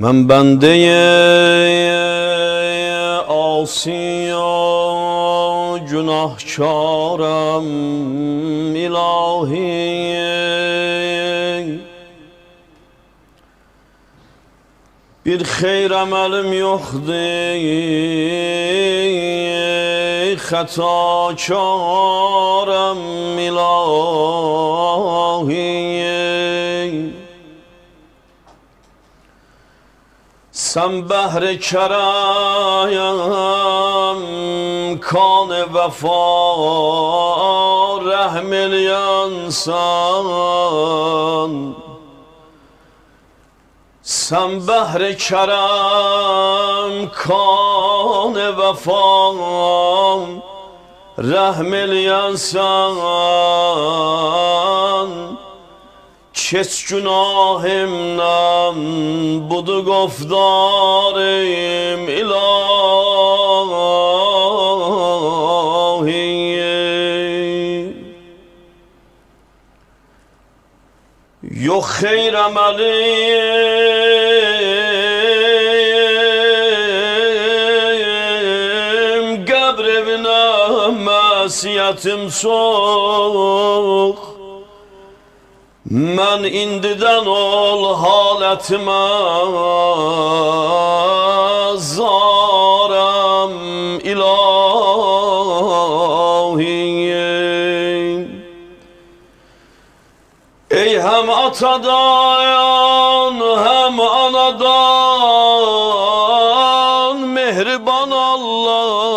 Ben bendeye asiya günahkarım ilahi. Bir xeyr əməlim yoxdur Xətakarım ilahi. Sən bəhr-i kərəm Kan vəfa Rəhm eləyənsən Sen behri kerem kan vefa Rahm eləyənsən Keç günahimdən budu qofdarım ilahi Yok xeyr əməlim Qəbr evinə məsiyyətim çox Mən indidən ol halətimə Zarəm ilahiyim Ey hem atadan hem anadan mehriban Allah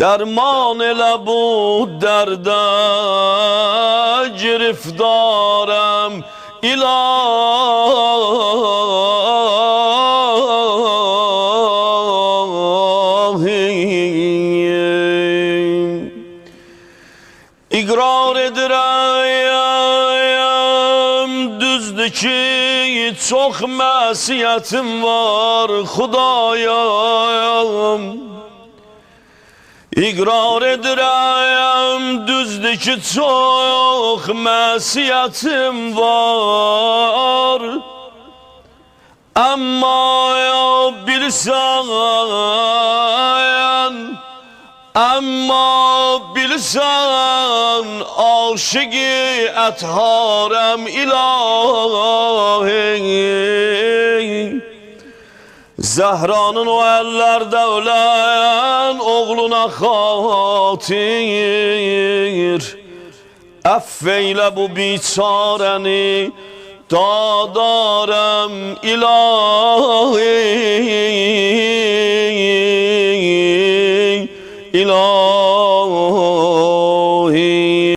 Ele bu derde giriftarem ilahi İqrar edirəm düzdür ki çox məsiyyətim var Xudayam İqrar edirəm düzdür ki çox məsiyyətim var. Amma bilsən Amma bilsən aşıqı ətharəm ilahi Zəhranın o əllərdə ölən oğluna xatir. Əff bu biçarəni dadarəm ilahi. İlahi